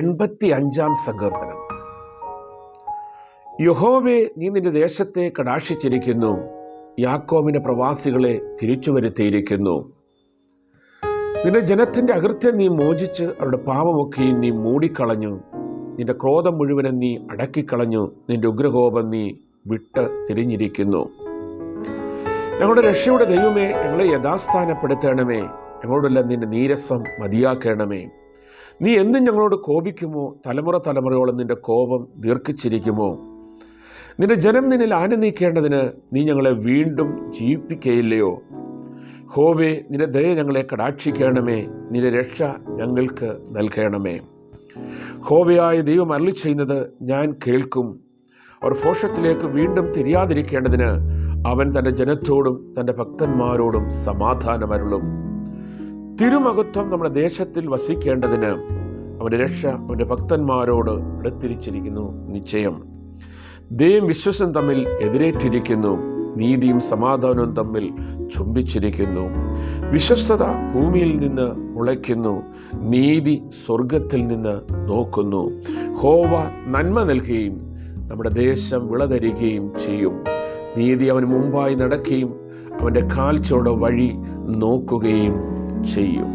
എൺപത്തി അഞ്ചാം സങ്കീർത്തനം. യഹോവേ നീ നിന്റെ ദേശത്തെ കടാക്ഷിച്ചിരിക്കുന്നു. യാക്കോമിന്റെ പ്രവാസികളെ തിരിച്ചു വരുത്തിയിരിക്കുന്നു നിന്റെ ജനത്തിന്റെ അകൃത്യം നീ മോചിച്ച് അവരുടെ പാപമൊക്കെയും നീ മൂടിക്കളഞ്ഞു. നിന്റെ ക്രോധം മുഴുവനും നീ അടക്കിക്കളഞ്ഞു. നിന്റെ ഉഗ്രകോപം നീ വിട്ട് തിരിഞ്ഞിരിക്കുന്നു. ഞങ്ങളുടെ രക്ഷയുടെ ദൈവമേ ഞങ്ങളെ യഥാസ്ഥാനപ്പെടുത്തണമേ. ഞങ്ങളോടുള്ള നിന്റെ നീരസം മതിയാക്കണമേ. നീ എന്നും ഞങ്ങളോട് കോപിക്കുമോ? തലമുറ തലമുറയോളം നിന്റെ കോപം ദീർഘിച്ചിരിക്കുമോ? നിന്റെ ജനം നിന്നിൽ ആനന്ദിക്കേണ്ടതിന് നീ ഞങ്ങളെ വീണ്ടും ജീവിപ്പിക്കയില്ലയോ? ഹോവേ നിന്റെ ദയ ഞങ്ങളെ കടാക്ഷിക്കണമേ. നിന്റെ രക്ഷ ഞങ്ങൾക്ക് നൽകണമേ. ഹോവയായ ദൈവം അരളി ചെയ്യുന്നത് ഞാൻ കേൾക്കും. അവർ ഭോഷത്തിലേക്ക് വീണ്ടും തിരിയാതിരിക്കേണ്ടതിന് അവൻ തന്റെ ജനത്തോടും തന്റെ ഭക്തന്മാരോടും സമാധാനമരുളും. തിരുമഹത്വം നമ്മുടെ ദേശത്തിൽ വസിക്കേണ്ടതിന് അവന്റെ രക്ഷ അവന്റെ ഭക്തന്മാരോട് എടുത്തിരിച്ചിരിക്കുന്നു. നിശ്ചയം. ദൈവം വിശ്വസം തമ്മിൽ എതിരേറ്റിരിക്കുന്നു. നീതിയും സമാധാനവും തമ്മിൽ ചുംബിച്ചിരിക്കുന്നു. വിശ്വസ്തത ഭൂമിയിൽ നിന്ന് മുളയ്ക്കുന്നു. നീതി സ്വർഗത്തിൽ നിന്ന് നോക്കുന്നു. ഹോവ നന്മ നൽകുകയും നമ്മുടെ ദേശം വിളതരികയും ചെയ്യും. നീതി അവന് മുമ്പായി നടക്കുകയും അവന്റെ കാൽച്ചോടെ വഴി നോക്കുകയും ചെയ്യും.